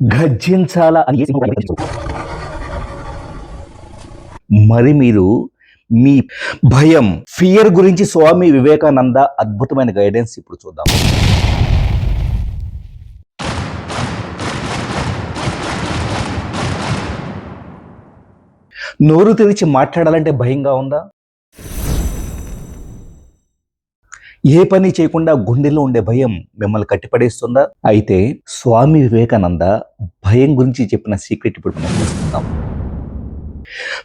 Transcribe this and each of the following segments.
గర్జించాలా అని మరి మీరు మీ భయం ఫియర్ గురించి స్వామి వివేకానంద అద్భుతమైన గైడెన్స్ ఇప్పుడు చూద్దాం. నోరు తెరిచి మాట్లాడాలంటే భయంగా ఉందా? ఏ పని చేయకుండా గుండెలో ఉండే భయం మిమ్మల్ని కట్టిపడేస్తుందా? అయితే స్వామి వివేకానంద భయం గురించి చెప్పిన సీక్రెట్ ఇప్పుడు మనం చూస్తున్నాం.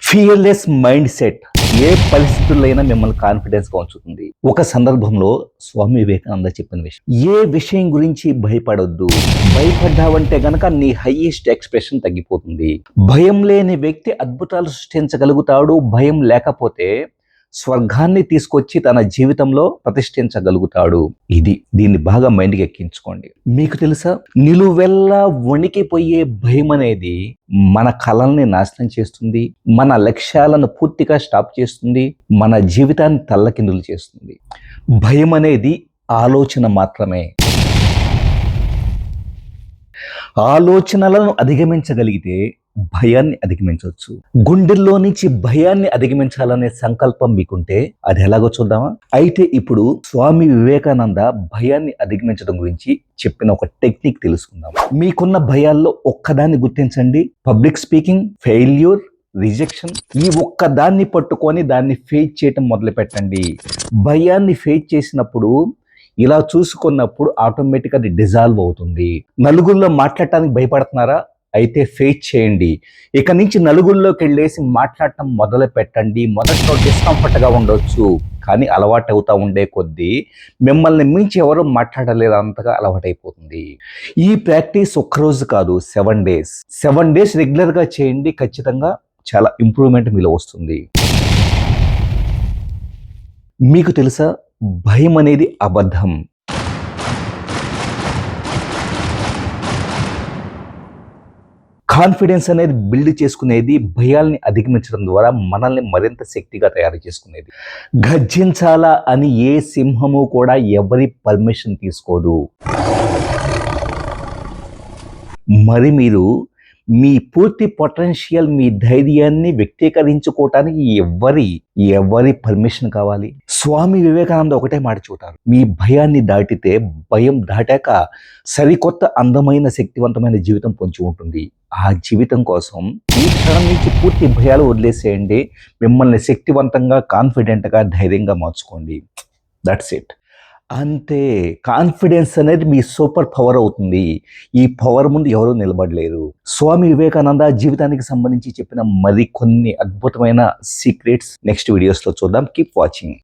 ఫియర్లెస్ మైండ్ సెట్ ఏ పరిస్థితుల్లో మిమ్మల్ని కాన్ఫిడెన్స్గా ఉంచుతుంది. ఒక సందర్భంలో స్వామి వివేకానంద చెప్పిన విషయం. ఏ విషయం గురించి భయపడొద్దు. భయపడ్డావంటే గనక నీ హైయెస్ట్ ఎక్స్ప్రెషన్ తగ్గిపోతుంది. భయం లేని వ్యక్తి అద్భుతాలు సృష్టించగలుగుతాడు. భయం లేకపోతే స్వర్గాన్ని తీసుకొచ్చి తన జీవితంలో ప్రతిష్ఠించగలుగుతాడు. ఇది దీన్ని బాగా మైండ్కి ఎక్కించుకోండి. మీకు తెలుసా? నిలువెల్లా వణికిపోయే భయం అనేది మన కళల్ని నాశనం చేస్తుంది మన లక్ష్యాలను పూర్తిగా స్టాప్ చేస్తుంది మన జీవితాన్ని తల్లకిందులు చేస్తుంది. భయం అనేది ఆలోచన మాత్రమే. ఆలోచనలను అధిగమించగలిగితే భయాన్ని అధిగమించవచ్చు. గుండెల్లో నుంచి భయాన్ని అధిగమించాలనే సంకల్పం మీకుంటే అది ఎలాగో చూద్దామా? అయితే ఇప్పుడు స్వామి వివేకానంద భయాన్ని అధిగమించడం గురించి చెప్పిన ఒక టెక్నిక్ తెలుసుకుందాం. మీకున్న భయాల్లో ఒక్కదాన్ని గుర్తించండి. పబ్లిక్ స్పీకింగ్ ఫెయిల్యూర్ రిజెక్షన్ ఈ ఒక్క దాన్ని పట్టుకొని దాన్ని ఫేస్ చేయటం మొదలు పెట్టండి భయాన్ని ఫేస్ చేసినప్పుడు ఇలా చూసుకున్నప్పుడు ఆటోమేటిక్గా అది డిజాల్వ్ అవుతుంది. నలుగురిలో మాట్లాడటానికి భయపడుతున్నారా? అయితే ఫేస్ చేయండి. ఇక నుంచి నలుగురిలోకి వెళ్ళేసి మాట్లాడటం మొదలు పెట్టండి. మొదట్లో డిస్కంఫర్ట్గా ఉండొచ్చు కానీ అలవాటు అవుతా ఉండే కొద్దీ మిమ్మల్ని మించి ఎవరు మాట్లాడలేదు అంతగా అలవాటైపోతుంది. ఈ ప్రాక్టీస్ ఒక్కరోజు కాదు సెవెన్ డేస్ సెవెన్ డేస్ రెగ్యులర్గా చేయండి ఖచ్చితంగా చాలా ఇంప్రూవ్మెంట్ మీలో వస్తుంది. మీకు తెలుసా? భయం అనేది అబద్ధం. కాన్ఫిడెన్స్ అనేది బిల్డ్ చేసుకునేది భయాల్ని అధిగమించడం ద్వారా మనల్ని మరింత శక్తిగా తయారు చేసుకునేది. గర్జించాలా అని ఏ సింహము కూడా ఎవరి పర్మిషన్ తీసుకోదు. మరి మీరు మీ పూర్తి పొటెన్షియల్ మీ ధైర్యాన్ని వ్యక్తీకరించుకోవటానికి ఎవరి ఎవరి పర్మిషన్ కావాలి. స్వామి వివేకానంద ఒకటే మాట చూడాలి మీ భయాన్ని దాటితే భయం దాటాక సరికొత్త అందమైన శక్తివంతమైన జీవితం పొంచి ఉంటుంది. ఆ జీవితం కోసం ఈ క్షణం నుంచి పూర్తి భయాలు వదిలేసేయండి. మిమ్మల్ని శక్తివంతంగా కాన్ఫిడెంట్గా ధైర్యంగా మార్చుకోండి. దట్స్ ఇట్ అంతే కాన్ఫిడెన్స్ అనేది మీ సూపర్ పవర్ అవుతుంది. ఈ పవర్ ముందు ఎవరూ నిలబడలేరు. స్వామి వివేకానంద జీవితానికి సంబంధించి చెప్పిన మరికొన్ని అద్భుతమైన సీక్రెట్స్ నెక్స్ట్ వీడియోస్లో చూద్దాం. Keep watching